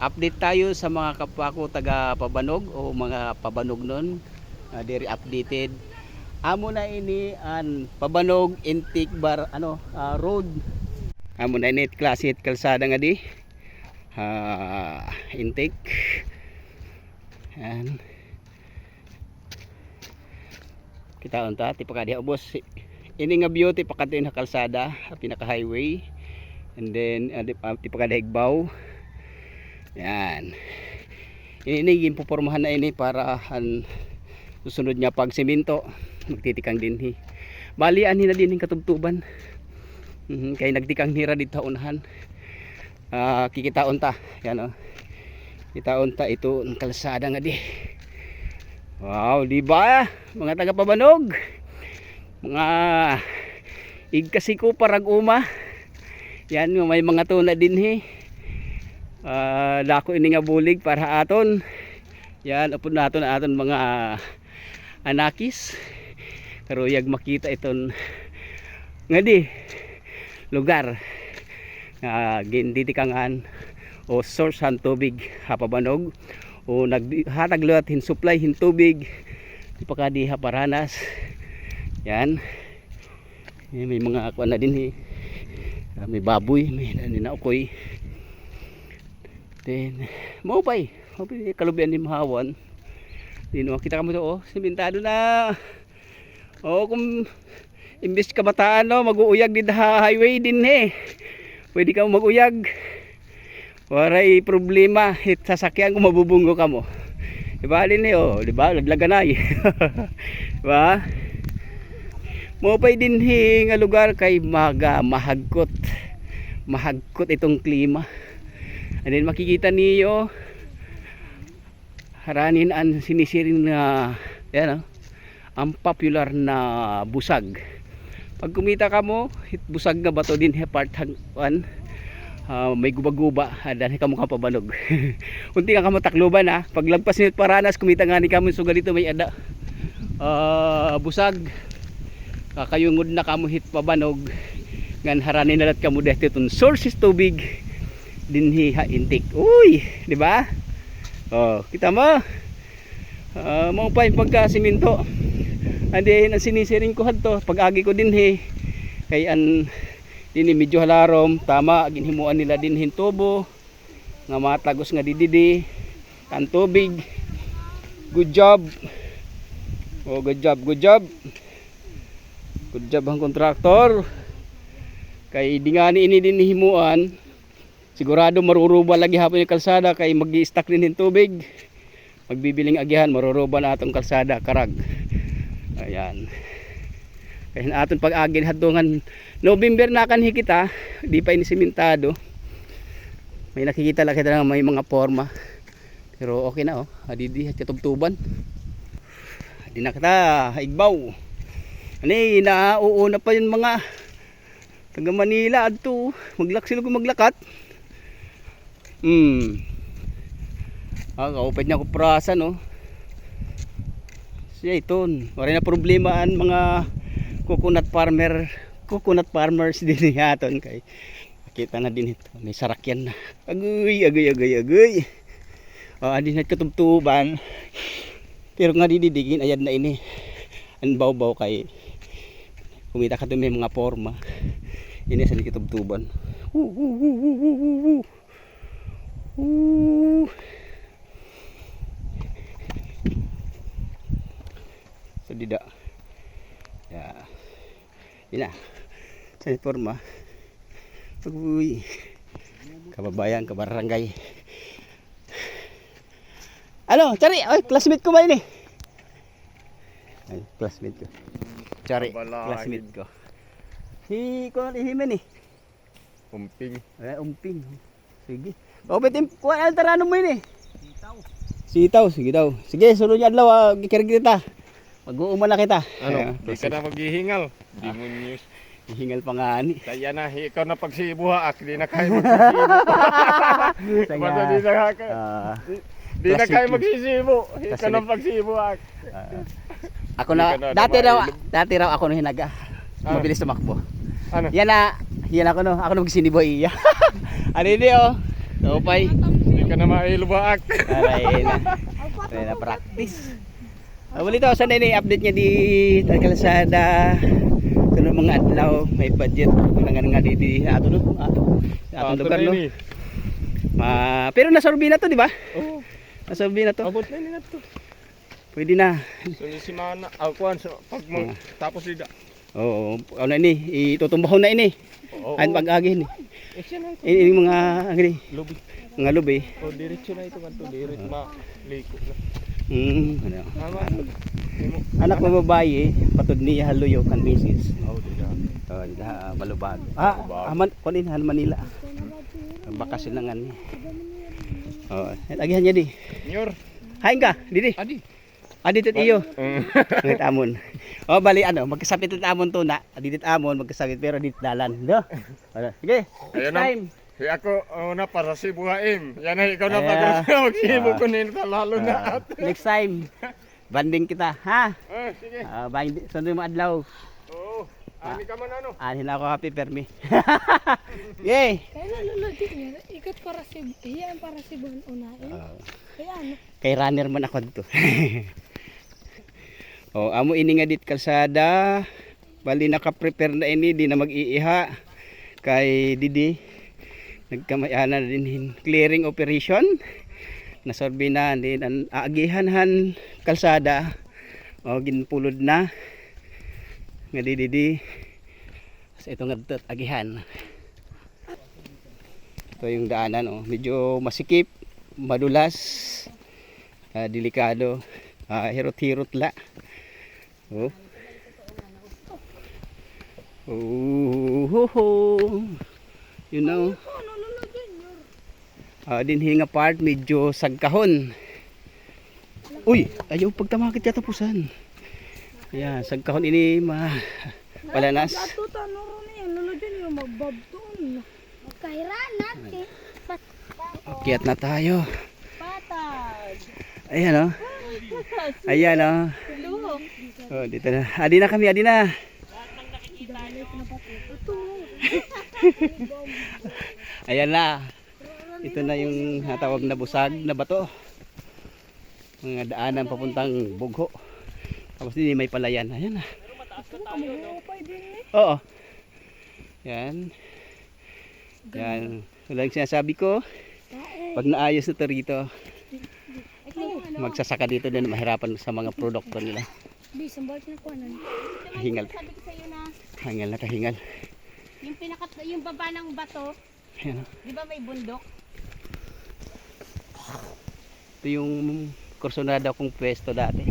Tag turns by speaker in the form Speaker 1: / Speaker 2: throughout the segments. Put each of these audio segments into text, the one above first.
Speaker 1: Update tayo sa mga kapwa ko taga Pabanog o mga Pabanog nun. Uh, diri updated. Amo na ini an Pabanog Intik Bar ano ah, road. Amo na ini klase at kalsada nga di. Ah, intake. Yan. Kita unta ti pagka diha ubos. Ini nga beauty pakadto na kalsada, pinaka highway. And then uh, uh, ti pagka higbaw. Yan. Ini yung pupormahan na ini para an susunod niya pag semento magtitikang dinhi. Bali ani na din katubtuban. Mhm, kay nagtikang hira dito unahan. Ah, kikitaon ta. Yan oh. Kitaon ta ito ang kalsada nga di. Wow, di ba? Mga taga Pabanog. Mga igkasiko parag uma. Yan, may mga tuna dinhi. Ah, dako ini nga bulig para aton. Yan, upod naton aton mga anakis. Karuyag makita iton nga di lugar. Nga ginditikangan o source han tubig hapabanog. O naghatag luat hin supply hin tubig. Di pa kadi haparanas. Yan. Eh, may mga kuan na din eh. Ah, may baboy may nanaukoy then mo pay mo pay kalubian ni mahawan. Dino kita kamo to oh simentado na. Oh kung imbis ka bataan no mag-uuyag din highway din eh pwede ka mag-uyag. Waray problema hit sasakyan kung mabubunggo ka mo. Diba din eh oh diba laglaganay diba mo pay din eh, nga lugar kay maga mahagkot. Mahagkot itong klima and then makikita niyo haranin ang sinisiring na yan oh, ang popular na busag. Pag kumita ka mo hit busag nga bato din he part hang one? Ah, may guba-guba adan ka mukha pabanog. Unti ka matakluban ha paglagpas nito paranas kumita nga ni kamo sugal dito may ada. Ah, busag. Kakayungod na kamo hit pabanog. Ngan haranin nalat kamo dito itong sources tubig dinhi ha intake uy di ba? Oh kita mo? Uh, mo pa yung pagka siminto andi ang sinisiring ko hadto pag agi ko dinhi kay an dini medyo halarom. Tama ginhimuan nila din hintubo nga matagos nga dididi kan tubig. Good job. Oh good job good job. Good job ang kontraktor. Kay di nga ni ini din himuan sigurado maruruba lagi hapon yung kalsada kay mag stack din yung tubig. Magbibiling agihan maruruba na atong kalsada karag. Ayan. Kaya na aton pag agin hadungan. November na kan hikita di pa ini simentado may nakikita lang kita na may mga forma. Pero okay na oh. Adidi at katubtuban di na kita igbaw ani nauuna pa yung mga taga Manila adto. Maglaksil ko maglakat hmm. Ah kaupad niya ko prasa no? Siya iton wala na problema ang mga coconut farmer coconut farmers din yaton kay. Kita na din ito. May sarakyan na. Agoy agoy agoy agoy. Oh adi na katubtuban. Pero nga dididigin ayan na ini. Ang baw-baw kay kumita ka may mga forma ini sa woo, woo, woo, woo, woo, woo. Woo. Yun na sa forma uy kababayan kabarangay. Ano cari ay classmate ko ba ini ay classmate ko. Cari
Speaker 2: Balagid.
Speaker 1: classmate ko. Si ko ni himen eh.
Speaker 2: Umping.
Speaker 1: ay umping. Sige. O betim kuha ang tarano mo ini sitaw. Sitaw sige daw. Sige sunod niya adlaw ah, gikirig kita mag-uuma na kita
Speaker 2: Ano?
Speaker 1: Ayan,
Speaker 2: Di ka na maghihingal. Di mo news.
Speaker 1: hingal pa nga ni
Speaker 2: Kaya na, ikaw na pagsibuha. Ak, di na kayo magsisibo. Basta di na kaya.
Speaker 1: ah,
Speaker 2: Di na kayo magsisibo. Ikaw na pagsibuha.
Speaker 1: ah. ako
Speaker 2: Hindi
Speaker 1: na,
Speaker 2: ka na
Speaker 1: dati raw, dati raw ako nung hinaga.
Speaker 2: Ah.
Speaker 1: Mabilis tumakbo.
Speaker 2: Ano?
Speaker 1: Yan na, yan ako no, ako nung siniboy iya. ano ini oh. Topay.
Speaker 2: ka na mailubaak.
Speaker 1: Aray na. Aray na practice. Ah, wali to, saan na update niya di kalsada. Sunod mga adlaw, may budget. Kung nga nga di di ato no. Ato. Ato lugar no. Ma, pero nasorbi na to, di ba?
Speaker 2: Oh,
Speaker 1: Nasorbi na to.
Speaker 2: abot na nila to.
Speaker 1: Pwede na.
Speaker 2: So ni si Mana, ako kuan so pag mo
Speaker 1: Ah.
Speaker 2: tapos ida.
Speaker 1: Oo, ano ini, itutumbahon na ini.
Speaker 2: Oo.
Speaker 1: Ayan pag-agi ni.
Speaker 2: Eh siya na ito.
Speaker 1: Ini mga agri,
Speaker 2: Lubi.
Speaker 1: mga lubi.
Speaker 2: O diretso na ito kanto, diretso ma liko na.
Speaker 1: Mm, ano. Anak mo babae, patod niya haluyo kan misis.
Speaker 2: Oh, dida.
Speaker 1: Da malubag. Ah, aman kunin hal Manila. Bakasyon na nga ni. Oh, agihan niya di.
Speaker 2: Nyor.
Speaker 1: Hain ka, didi.
Speaker 2: Adi.
Speaker 1: Adi tit iyo.
Speaker 2: Mm.
Speaker 1: Ngit amon. Oh, bali ano, magkasapit tit amon to na. Adi tit amon magkasapit pero dit dalan, do. Sige. Next time.
Speaker 2: Si ako una para si Buhaim. Yan na ikaw na pag magsibo
Speaker 1: Ah.
Speaker 2: ko nito lalo na.
Speaker 1: Ah, next time. Banding kita, ha?
Speaker 2: Ah, sige.
Speaker 1: Ah, bandi, sunod mo adlaw.
Speaker 2: Oo. Ani ka man ano?
Speaker 1: Anin ako happy permi. Yay!
Speaker 3: Kaya nalulod niya, ikot para si, iyan para si Bon unain.
Speaker 1: Ah.
Speaker 3: Kaya ano,
Speaker 1: kay runner man ako dito. oh, amo ini nga dit kalsada. Bali naka-prepare na ini di na mag-iiha kay Didi. Nagkamayana na din hin- clearing operation. Nasorbi na din ang aagihanhan kalsada. O ginpulod na. Nga di Didi. Sa ito nga dito, agihan. Ito yung daanan oh. Medyo masikip, madulas ah, delikado ah, hirot-hirot la oh oh you know ah, din hinga part medyo sagkahon uy ayaw pagtamakit katapusan yan sagkahon ini ma palanas
Speaker 3: Atuta noro niya, lulod niya, magbabtoon. Magkairanat eh.
Speaker 1: akyat na tayo
Speaker 3: Patag.
Speaker 1: ayan oh ayan oh
Speaker 3: Luho.
Speaker 1: Oh, dito na. Adi na kami, adi na. Ayan na. Ito na yung natawag na busag na bato. Mga daanan papuntang Bugho. Tapos din may palayan. Ayan na. Oo. Yan. Yan. Wala yung sinasabi ko. Pag naayos na to rito, magsasaka dito din mahirapan sa mga produkto nila. Hingal. Hingal na kahingal.
Speaker 4: yung pinaka yung baba ng bato,
Speaker 1: Ayan.
Speaker 4: di ba may bundok?
Speaker 1: Ito yung kursunada kong pwesto dati.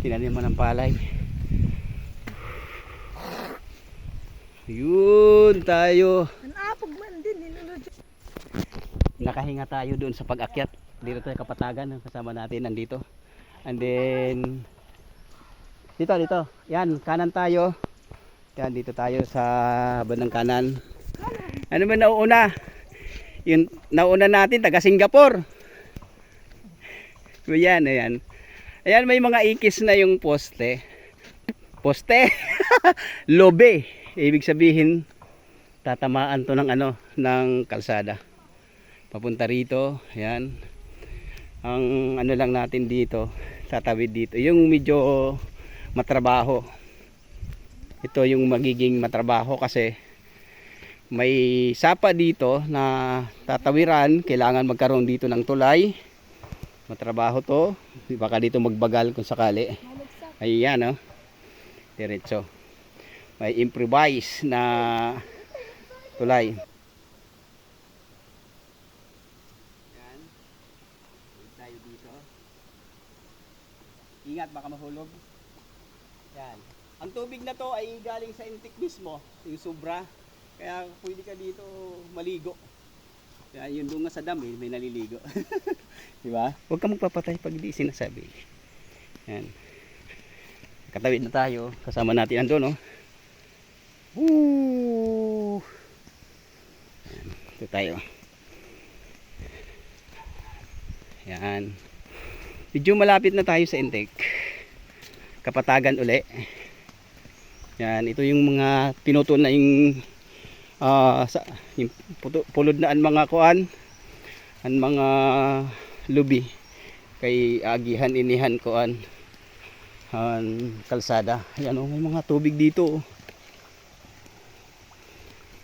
Speaker 1: Tinaniman ng palay. Yun tayo.
Speaker 3: Ang apog man din.
Speaker 1: Nakahinga tayo doon sa pag-akyat. Dito tayo kapatagan. Kasama natin nandito. And then, dito, dito. Yan, kanan tayo. Yan, dito tayo sa bandang kanan. Ano ba nauuna? Yung nauna natin, taga Singapore. So, yan, ayan. Ayan, may mga ikis na yung poste. Poste? Lobe. Ibig sabihin, tatamaan to ng ano, ng kalsada. Papunta rito, ayan. Ang ano lang natin dito, tatawid dito. Yung medyo matrabaho. Ito yung magiging matrabaho kasi may sapa dito na tatawiran, kailangan magkaroon dito ng tulay. Matrabaho to. Baka dito magbagal kung sakali. Ayan oh. Diretso. May improvise na tulay. Yan. Tayo dito. Ingat baka mahulog. Yan. Ang tubig na to ay galing sa intik mismo, yung sobra. Kaya pwede ka dito maligo. Kaya yun doon nga sa dam eh, may naliligo. Di ba? Huwag ka magpapatay pag di sinasabi. Yan. Katawid na tayo. Kasama natin andun, no? Woo! Yan. Ito tayo. Yan. Medyo malapit na tayo sa intake. Kapatagan uli. Yan, ito yung mga tinutuon na yung ah, sa yung pulod na ang mga kuan ang mga lubi kay agihan inihan kuan ang kalsada ayan oh, may mga tubig dito oh.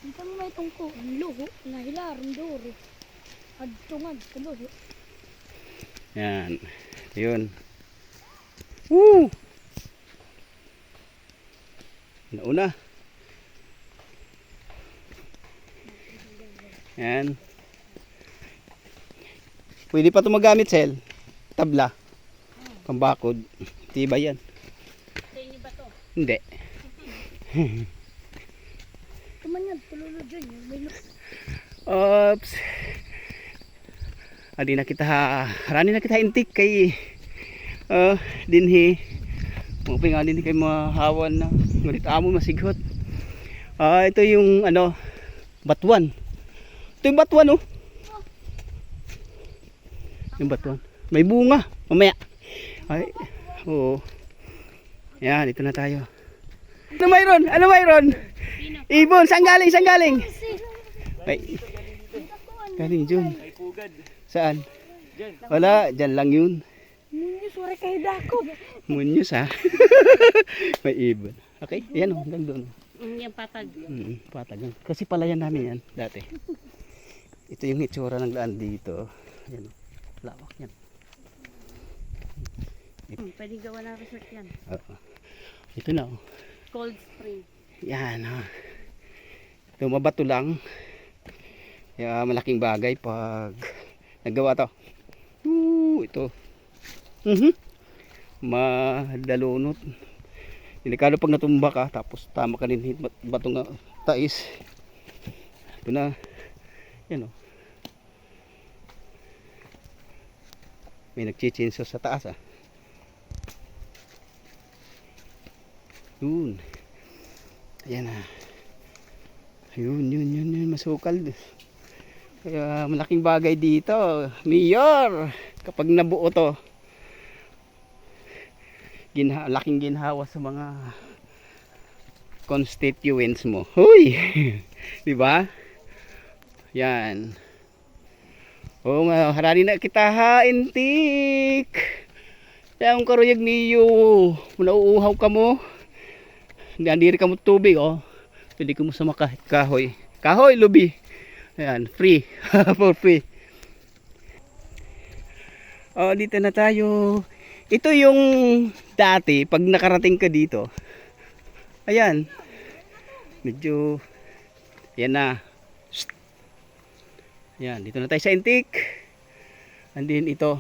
Speaker 3: Dito may tungko. Ang luho. Nahilaron duro. Adtungad. Kaluho.
Speaker 1: Yan. Yun. Woo! Nauna. Yan. Pwede pa ito magamit, Sel. Tabla. Pambakod. Tiba yan.
Speaker 4: Sa inyo ba to?
Speaker 1: Hindi.
Speaker 3: Tumanyan. Tulolo dyan.
Speaker 1: Oops. Adi na kita rani na kita intik kay uh, dinhi mo nga dinhi kay mahawan na ngunit amo masighot. Ah ito yung ano batuan. Ito yung batuan oh. Yung batuan. May bunga mamaya. Ay oo. Yan, ito na tayo. Ano mayroon? Ano mayroon? Ibon, saan galing? Saan galing? Ay, galing dyan. Saan? Wala, dyan lang yun.
Speaker 3: Ninyo, sure kayo dako.
Speaker 1: Munyos ha. May ibon. Okay, yan o, hanggang doon.
Speaker 4: Mm, yung patag.
Speaker 1: Mm, patag. yan. Kasi palayan namin yan dati. Ito yung itsura ng daan dito. Yan o, lawak yan.
Speaker 4: Hmm, pwede gawa ng resort yan.
Speaker 1: Oo. Ito na o.
Speaker 4: Cold spring.
Speaker 1: Yan ha. Ito mabato lang. Kaya malaking bagay pag nagawa to. Ooh, ito. Mhm. Madalunot. Delikado pag natumba ka tapos tama ka din bat- bato nga tais. Ito na. Yan oh. May nagchichinso sa taas ah. Yun. Ayan na. Ayun, yun, yun, yun. Masukal. Kaya malaking bagay dito. Mayor! Kapag nabuo to. Ginha, laking ginhawa sa mga constituents mo. Huy! Di ba? Yan. Oo nga, harani na kita ha, intik. Kaya ang karuyag niyo, nauuhaw ka mo. Nandiri ka mo tubig, oh. Pwede ka mo sa maka kahoy. Kahoy, lubi. Ayan, free. For free. Oh, dito na tayo. Ito yung dati, pag nakarating ka dito. Ayan. Medyo, yan na. Ayan, dito na tayo sa intik. Andin ito.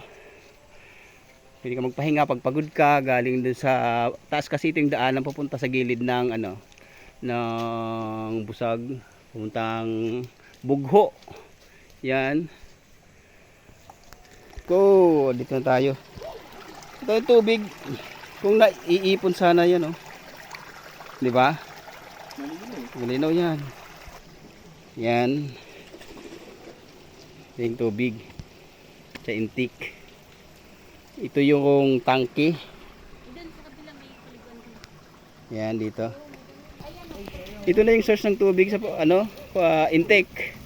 Speaker 1: Pwede ka magpahinga pag pagod ka galing dun sa taas kasi ito yung daanan papunta sa gilid ng ano ng busag puntang bugho. Yan. Go, dito na tayo. Ito yung tubig. Kung naiipon sana yan oh. 'Di ba? Malinaw yan. Yan. Ito yung tubig. Sa intik. Ito yung
Speaker 4: din.
Speaker 1: Yan dito. Ito na yung source ng tubig sa ano, pa intake.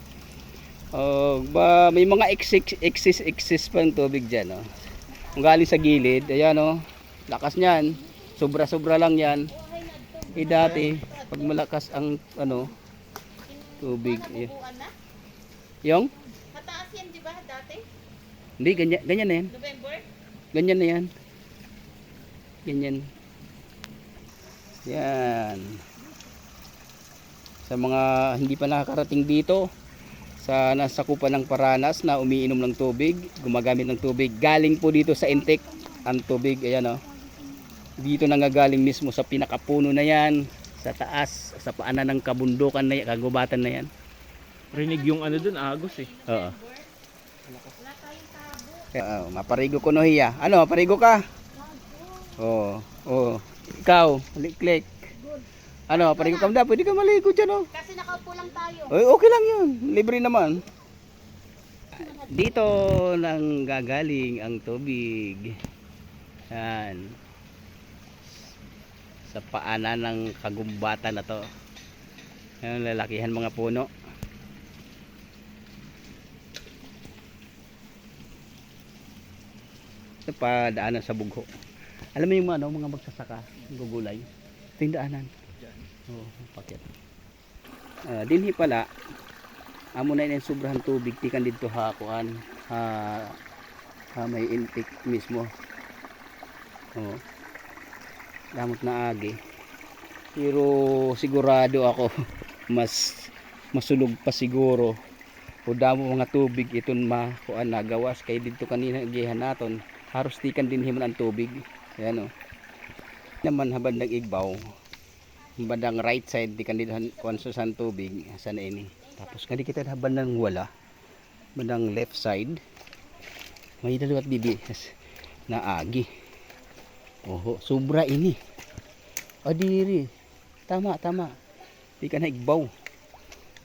Speaker 1: Oh, ba may mga excess excess excess pa ng tubig diyan, oh. Kung galing sa gilid, ayan oh. Lakas niyan. Sobra-sobra lang 'yan. Eh dati, pag malakas ang ano, tubig.
Speaker 4: na?
Speaker 1: Yung?
Speaker 4: Mataas yan, di ba, dati?
Speaker 1: Hindi ganyan, ganyan na 'yan.
Speaker 4: November?
Speaker 1: Ganyan na 'yan. Ganyan. Yan. Sa mga hindi pa nakakarating dito sa nasakupan ng Paranas na umiinom ng tubig, gumagamit ng tubig, galing po dito sa intake ang tubig, ayan oh. Dito nangagaling mismo sa pinakapuno na 'yan, sa taas, sa paanan ng kabundukan na yan, kagubatan na 'yan.
Speaker 2: Rinig yung ano dun, agos eh.
Speaker 1: Oo. Oh, maparigo ko no hiya. Ano, maparigo ka? Oo. Oh, oh. Ikaw, klik Ano, maparigo ka na, pwede ka maligo dyan oh.
Speaker 4: Kasi nakaupo lang tayo.
Speaker 1: Oy, okay lang yun. Libre naman. Dito nang gagaling ang tubig. Yan. Sa paanan ng kagumbatan na to. Ayan, lalakihan mga puno. Ito pa daanan sa bugho. Alam mo yung ano, mga magsasaka, gugulay. Ito yung daanan. Oo, pakit. Ah, dinhi pala, amo na yung sobrang tubig, tikan dito ha, kuan, ha, ha, may intake mismo. Oo. Damot na agi. Pero sigurado ako, mas masulog pa siguro o damo mga tubig iton makuan nagawas kay dito kanina gihan naton haros tikan din himon ang tubig. Ayan o naman habang nag-igbaw bandang right side di kan dito kuan sa san tubig sana ini. Tapos kadi kita habang nang wala bandang left side may dalawa at bibi na agi. Oho sobra ini. Adiri tama tama. Di ka na igbaw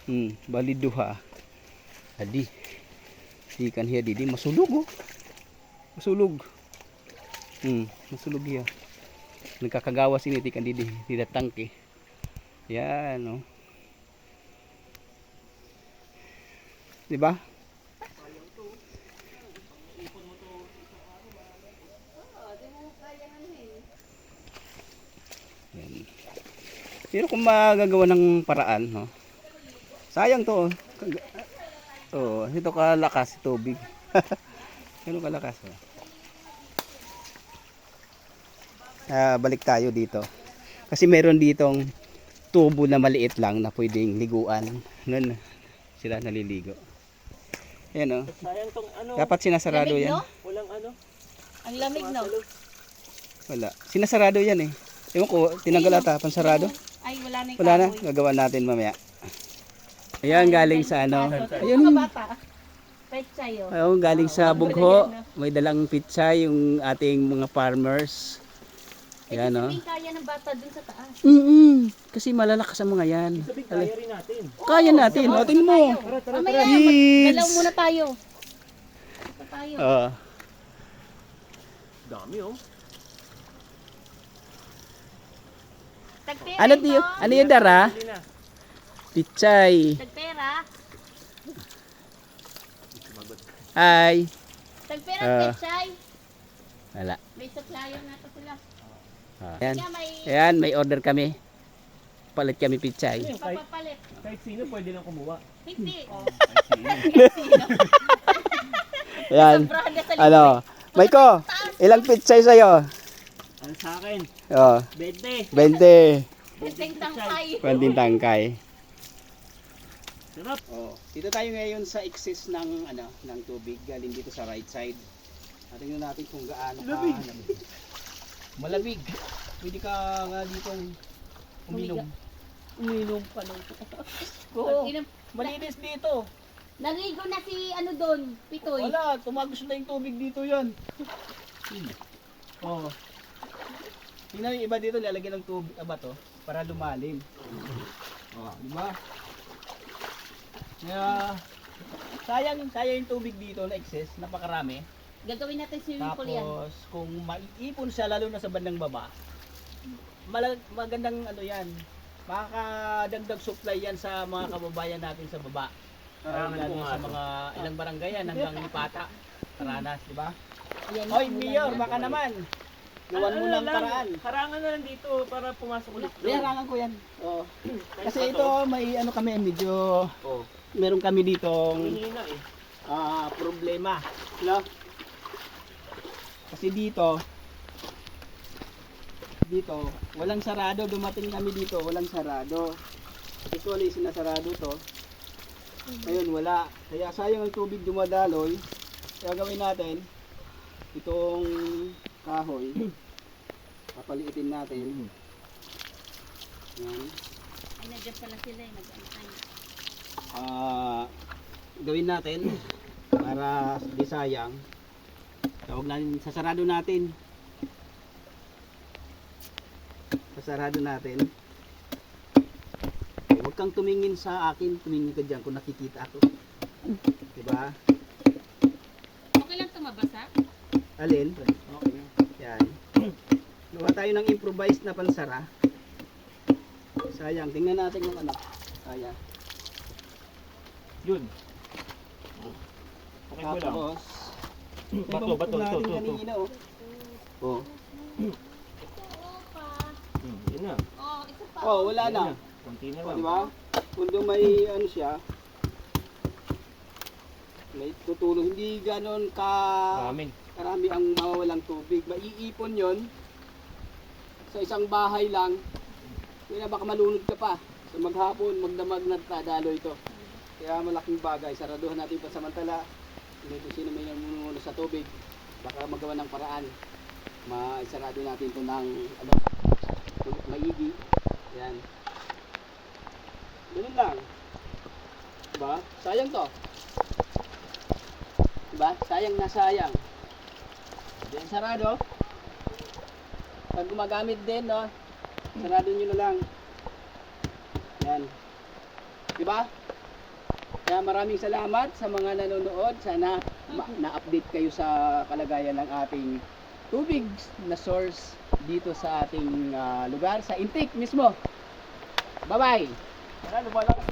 Speaker 1: hmm bali duha. Adi. Di kan hiya didi masulog oh masulog hmm masulog hiya nagkakagawas ini di kan didi tidak tangke yan oh di ba Yan. Pero kung magagawa ng paraan, no? Sayang to. oh. Oh, ito kalakas tubig. Ano kalakas? Oh. Ah, balik tayo dito. Kasi meron ditong tubo na maliit lang na pwedeng liguan. Nun sila naliligo. Yan oh.
Speaker 5: Sayang tong ano,
Speaker 1: Dapat sinasarado
Speaker 4: Lamig,
Speaker 1: yan.
Speaker 4: no?
Speaker 5: walang ano.
Speaker 4: Ang lamig, no?
Speaker 1: Wala. Sinasarado yan eh. Ewan ko, tinanggal ata, pansarado.
Speaker 4: Ay, wala na yung
Speaker 1: Wala na, gagawa natin mamaya. Ayan, galing sa ano.
Speaker 4: Ayun. Mga bata. Pet sa'yo.
Speaker 1: Ayun, galing sa Bugho. May dalang pizza yung ating mga farmers.
Speaker 4: Eh,
Speaker 1: Yan, no?
Speaker 4: sabihin kaya ng bata dun sa taas.
Speaker 1: Mm Kasi malalakas ang mga yan.
Speaker 5: Sabi, kaya rin natin.
Speaker 1: Kaya natin. O, tingnan mo.
Speaker 5: Tara, tara,
Speaker 4: Mamaya,
Speaker 5: tara.
Speaker 1: Kids.
Speaker 4: dalaw muna tayo. Ito tayo.
Speaker 1: Oo.
Speaker 5: Dami oh.
Speaker 4: Tagpera
Speaker 1: Ano
Speaker 4: ito.
Speaker 1: tiyo? Ano yung dara? Pichay.
Speaker 4: Tagpera.
Speaker 1: Hi.
Speaker 4: Tagpera,
Speaker 1: Ah.
Speaker 4: pet chay.
Speaker 1: Wala.
Speaker 4: May supplier na to sila.
Speaker 1: Ah. Ayan.
Speaker 4: May
Speaker 1: Ayan, may order kami. Palit kami pichay.
Speaker 5: Ano kahit,
Speaker 4: papapalit.
Speaker 5: kahit sino pwede nang kumuha.
Speaker 4: Hindi.
Speaker 1: Ayan.
Speaker 4: Sobrada sa
Speaker 1: Ano? Maiko, ilang pichay sa'yo?
Speaker 5: Ano sa akin?
Speaker 1: Oh,
Speaker 5: 20.
Speaker 1: 20.
Speaker 4: Ting tangkay.
Speaker 1: Panding tangkay.
Speaker 5: Sarap.
Speaker 1: Oh, dito tayo ngayon sa excess ng ano, ng tubig galing dito sa right side. Tingnan natin kung gaano ka
Speaker 5: Lamig.
Speaker 1: lamig. Malamig. Pwede ka nga dito uminom.
Speaker 5: Uminom pa ng
Speaker 4: Oo.
Speaker 5: Malinis dito.
Speaker 4: Naligo na si ano doon, Pitoy.
Speaker 1: Wala, tumagos na yung tubig dito 'yon. Oh. Tingnan yung iba dito lalagyan ng tubig aba to para lumalim. Oh, di ba? Kaya sayang sayang yung tubig dito na excess, napakarami.
Speaker 4: Gagawin natin swimming pool yan.
Speaker 1: Tapos kung maiipon siya lalo na sa bandang baba, malag, magandang ano yan. Makakadagdag supply yan sa mga kababayan natin sa baba.
Speaker 5: Karangan
Speaker 1: Lalo
Speaker 5: ko
Speaker 1: na sa mga ilang barangay yan hanggang Lipata. Taranas, di ba? Hoy, Mayor, baka naman. Gawan mo ng
Speaker 5: lang,
Speaker 1: paraan.
Speaker 5: Harangan na lang dito para pumasok ulit. doon.
Speaker 1: Bayarangan ko yan. Oo.
Speaker 5: Kahit
Speaker 1: Kasi ito
Speaker 5: to.
Speaker 1: may ano kami medyo
Speaker 5: Oh,
Speaker 1: meron kami ditong
Speaker 5: eh.
Speaker 1: ah, problema. No? Kasi dito dito, walang sarado. Dumating kami dito, walang sarado. Usually, sinasarado to. Ngayon, wala. Kaya sayang ang tubig dumadaloy. Kaya gawin natin, itong kahoy, papaliitin natin. Yan.
Speaker 4: Ay, nandiyan pala sila eh. Nag-antay.
Speaker 1: Ah, gawin natin para di sayang. Tawag natin, sasarado natin. Sasarado natin. Huwag kang tumingin sa akin, tumingin ka dyan kung nakikita ako. Diba?
Speaker 4: Okay lang tumabasa?
Speaker 1: Alin? Okay. Yan. Gawa tayo ng improvised na pansara. Sayang, tingnan natin yung ano. Kaya.
Speaker 5: Yun. Okay mo lang.
Speaker 1: Tapos,
Speaker 5: Bato, bato, ito, ito, ito.
Speaker 1: kanina, oh. Oh.
Speaker 5: Hmm, yun na.
Speaker 4: Oh, isa pa.
Speaker 1: Oh, wala
Speaker 5: Yun
Speaker 1: na.
Speaker 5: Konti na
Speaker 1: Oh,
Speaker 5: lang.
Speaker 1: di ba? Kung may ano siya, may tutulong. Hindi ganon ka
Speaker 5: Maraming.
Speaker 1: karami ang mawawalang tubig. Maiipon yon sa isang bahay lang. Kaya baka malunod ka pa. So maghapon, magdamag na tadalo ito. Kaya malaking bagay. Saraduhan natin pansamantala. Hindi kung sino may namumuno sa tubig. Baka magawa ng paraan. Maisarado natin ito ng ano, maigi. Yan. Ganun lang. Diba? Sayang to. Diba? Sayang na sayang. Then sarado. Pag gumagamit din, no? Sarado nyo na lang. Yan. Diba? Kaya maraming salamat sa mga nanonood. Sana na-update kayo sa kalagayan ng ating tubig na source dito sa ating ah, lugar, sa intake mismo. Bye-bye!
Speaker 5: Wala, lumalakas